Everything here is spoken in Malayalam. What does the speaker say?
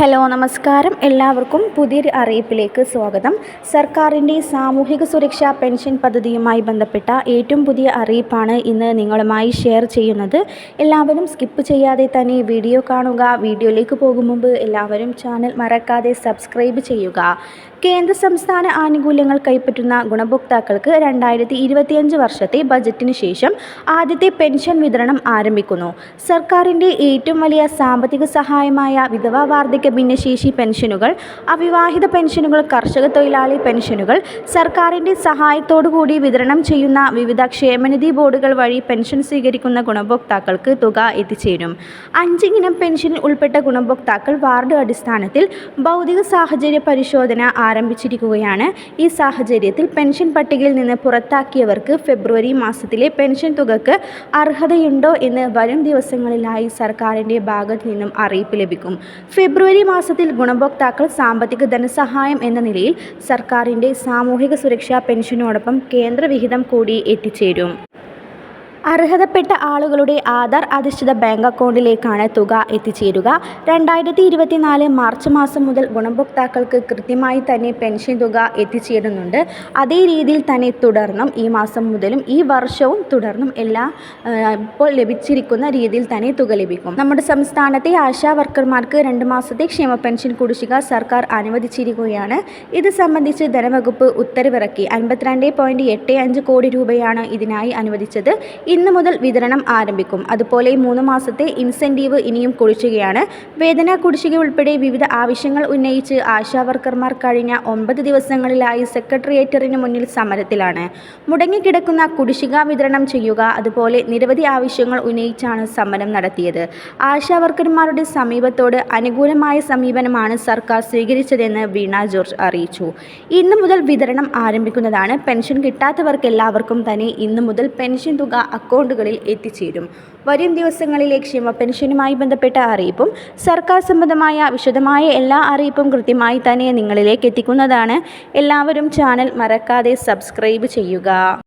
ഹലോ നമസ്കാരം. എല്ലാവർക്കും പുതിയൊരു അറിയിപ്പിലേക്ക് സ്വാഗതം. സർക്കാരിന്റെ സാമൂഹിക സുരക്ഷാ പെൻഷൻ പദ്ധതിയുമായി ബന്ധപ്പെട്ട ഏറ്റവും പുതിയ അറിയിപ്പാണ് ഇന്ന് നിങ്ങളുമായി ഷെയർ ചെയ്യുന്നത്. എല്ലാവരും സ്കിപ്പ് ചെയ്യാതെ തന്നെ വീഡിയോ കാണുക. വീഡിയോയിലേക്ക് പോകും മുമ്പ് എല്ലാവരും ചാനൽ മറക്കാതെ സബ്സ്ക്രൈബ് ചെയ്യുക. കേന്ദ്ര സംസ്ഥാന ആനുകൂല്യങ്ങൾ കൈപ്പറ്റുന്ന ഗുണഭോക്താക്കൾക്ക് രണ്ടായിരത്തി ഇരുപത്തിയഞ്ച് വർഷത്തെ ബജറ്റിന് ശേഷം ആദ്യത്തെ പെൻഷൻ വിതരണം ആരംഭിക്കുന്നു. സർക്കാരിന്റെ ഏറ്റവും വലിയ സാമ്പത്തിക സഹായമായ വിധവാ വാർദ്ധക്യ ഭിന്നശേഷി പെൻഷനുകൾ അവിവാഹിത പെൻഷനുകൾ കർഷക തൊഴിലാളി പെൻഷനുകൾ സർക്കാരിന്റെ സഹായത്തോടുകൂടി വിതരണം ചെയ്യുന്ന വിവിധ ക്ഷേമനിധി ബോർഡുകൾ വഴി പെൻഷൻ സ്വീകരിക്കുന്ന ഗുണഭോക്താക്കൾക്ക് തുക എത്തിച്ചേരും. അഞ്ച് ഇനം പെൻഷനിൽ ഉൾപ്പെട്ട ഗുണഭോക്താക്കൾ വാർഡ് അടിസ്ഥാനത്തിൽ ഭൗതിക സാഹചര്യ പരിശോധന ആരംഭിച്ചിരിക്കുകയാണ്. ഈ സാഹചര്യത്തിൽ പെൻഷൻ പട്ടികയിൽ നിന്ന് പുറത്താക്കിയവർക്ക് ഫെബ്രുവരി മാസത്തിലെ പെൻഷൻ തുകക്ക് അർഹതയുണ്ടോ എന്ന് വരും ദിവസങ്ങളിലായി സർക്കാരിന്റെ ഭാഗത്തു നിന്നും അറിയിപ്പ് ലഭിക്കും. ഫെബ്രുവരി മാസത്തിൽ ഗുണഭോക്താക്കൾ സാമ്പത്തിക ധനസഹായം എന്ന നിലയിൽ സർക്കാരിന്റെ സാമൂഹിക സുരക്ഷാ പെൻഷനോടൊപ്പം കേന്ദ്രവിഹിതം കൂടി എത്തിച്ചേരും. അർഹതപ്പെട്ട ആളുകളുടെ ആധാർ അധിഷ്ഠിത ബാങ്ക് അക്കൗണ്ടിലേക്കാണ് തുക എത്തിച്ചേരുക. രണ്ടായിരത്തി ഇരുപത്തിനാല് മാർച്ച് മാസം മുതൽ ഗുണഭോക്താക്കൾക്ക് കൃത്യമായി തന്നെ പെൻഷൻ തുക എത്തിച്ചേരുന്നുണ്ട്. അതേ രീതിയിൽ തന്നെ തുടർന്നും ഈ മാസം മുതലും ഈ വർഷവും തുടർന്നും എല്ലാ ഇപ്പോൾ ലഭിച്ചിരിക്കുന്ന രീതിയിൽ തന്നെ തുക ലഭിക്കും. നമ്മുടെ സംസ്ഥാനത്തെ ആശാ വർക്കർമാർക്ക് രണ്ട് മാസത്തെ ക്ഷേമ പെൻഷൻ കുടിശ്ശിക സർക്കാർ അനുവദിച്ചിരിക്കുകയാണ്. ഇത് സംബന്ധിച്ച് ധനവകുപ്പ് ഉത്തരവിറക്കി. അൻപത്തിരണ്ട് പോയിന്റ് എട്ട് അഞ്ച് കോടി രൂപയാണ് ഇതിനായി അനുവദിച്ചത്. ഇന്ന് മുതൽ വിതരണം ആരംഭിക്കും. അതുപോലെ മൂന്ന് മാസത്തെ ഇൻസെന്റീവ് ഇനിയും കുടിശ്ശികയാണ്. വേതന കുടിശ്ശിക ഉൾപ്പെടെ വിവിധ ആവശ്യങ്ങൾ ഉന്നയിച്ച് ആശാവർക്കർമാർ കഴിഞ്ഞ ഒമ്പത് ദിവസങ്ങളിലായി സെക്രട്ടേറിയറ്റിന് മുന്നിൽ സമരത്തിലാണ്. മുടങ്ങിക്കിടക്കുന്ന കുടിശ്ശിക വിതരണം ചെയ്യുക അതുപോലെ നിരവധി ആവശ്യങ്ങൾ ഉന്നയിച്ചാണ് സമരം നടത്തിയത്. ആശാവർക്കർമാരുടെ സമീപത്തോട് അനുകൂലമായ സമീപനമാണ് സർക്കാർ സ്വീകരിച്ചതെന്ന് വീണ ജോർജ് അറിയിച്ചു. ഇന്നു മുതൽ വിതരണം ആരംഭിക്കുന്നതാണ്. പെൻഷൻ കിട്ടാത്തവർക്ക് എല്ലാവർക്കും തന്നെ ഇന്നു മുതൽ പെൻഷൻ തുക അക്കൗണ്ടുകളിൽ എത്തിച്ചേരും. വരും ദിവസങ്ങളിലെ ക്ഷേമ പെൻഷനുമായി ബന്ധപ്പെട്ട അറിയിപ്പും സർക്കാർ സംബന്ധമായ വിശദമായ എല്ലാ അറിയിപ്പും കൃത്യമായി തന്നെ നിങ്ങളിലേക്ക് എത്തിക്കുന്നതാണ്. എല്ലാവരും ചാനൽ മറക്കാതെ സബ്സ്ക്രൈബ് ചെയ്യുക.